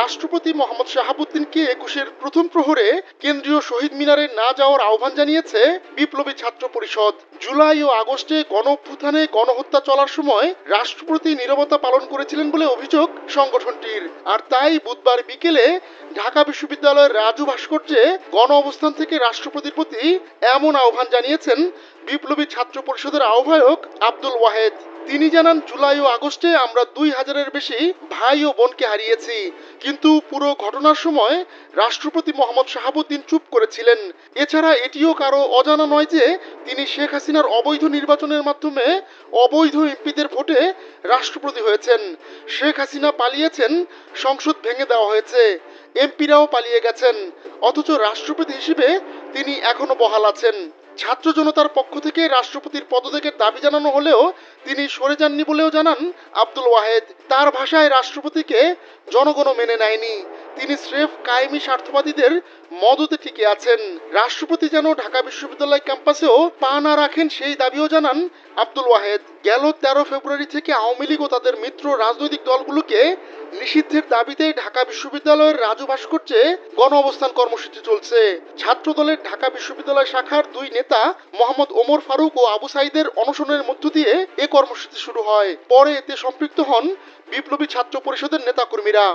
রাষ্ট্রপতি মোহাম্মদ শাহাবুদ্দিনকে একুশের প্রথম প্রহরে কেন্দ্রীয় শহীদ মিনারে না যাওয়ার আহ্বান জানিয়েছে বিপ্লবী ছাত্র পরিষদ। জুলাই ও আগস্টে গণ অভ্যুত্থানে গণহত্যা চলার সময় রাষ্ট্রপতি নীরবতা পালন করেছিলেন বলে অভিযোগ সংগঠনটির। আর তাই বুধবার বিকেলে ঢাকা বিশ্ববিদ্যালয়ের রাজু ভাস্কর্যে গণ অবস্থান থেকে রাষ্ট্রপতির প্রতি এমন আহ্বান জানিয়েছেন বিপ্লবী ছাত্র পরিষদের আহ্বায়ক আব্দুল ওয়াহেদ। তিনি জানান, জুলাই ও আগস্টে আমরা দুই হাজারের বেশি ভাই ও বোনকে হারিয়েছি। কিন্তু পুরো ঘটনার সময় রাষ্ট্রপতি মোহাম্মদ শাহাবুদ্দিন চুপ করেছিলেন। এছাড়া এটিও কারও অজানা নয় যে তিনি শেখ হাসিনার অবৈধ নির্বাচনের মাধ্যমে অবৈধ এমপিদের ভোটে রাষ্ট্রপতি হয়েছেন। শেখ হাসিনা পালিয়েছেন, সংসদ ভেঙে দেওয়া হয়েছে। এমপিরাও পালিয়ে গেছেন। অথচ রাষ্ট্রপতি হিসেবে তিনি এখনও বহাল আছেন। ছাত্র জনতার পক্ষ থেকে রাষ্ট্রপতির পদত্যাগের দাবি জানানো হলেও তিনি সরে যাননি বলেও জানান আব্দুল ওয়াহেদ। তার ভাষায় রাষ্ট্রপতিকে জনগণও মেনে নেয়নি। তিনি স্রেফ কায়েমি স্বার্থবাদীদের মদতে টিকে আছেন। রাষ্ট্রপতি যেন ঢাকা বিশ্ববিদ্যালয় ক্যাম্পাসেও পা না রাখেন সেই দাবিও জানান আব্দুল ওয়াহেদ। গেল তেরো ফেব্রুয়ারি থেকে আওয়ামী লীগ ও তাদের মিত্র রাজনৈতিক দলগুলোকে নিষিদ্ধের দাবিতে ঢাকা বিশ্ববিদ্যালয়ের রাজু ভাস্কর্যে গণ অবস্থান কর্মসূচি চলছে। ছাত্র দলের ঢাকা বিশ্ববিদ্যালয় শাখার দুই নেতা, মোহাম্মদ ওমর ফারুক ও আবু সাইদের অনশনের মধ্য দিয়ে এ কর্মসূচি শুরু হয়। পরে এতে সম্পৃক্ত হন বিপ্লবী ছাত্র পরিষদের নেতাকর্মীরা।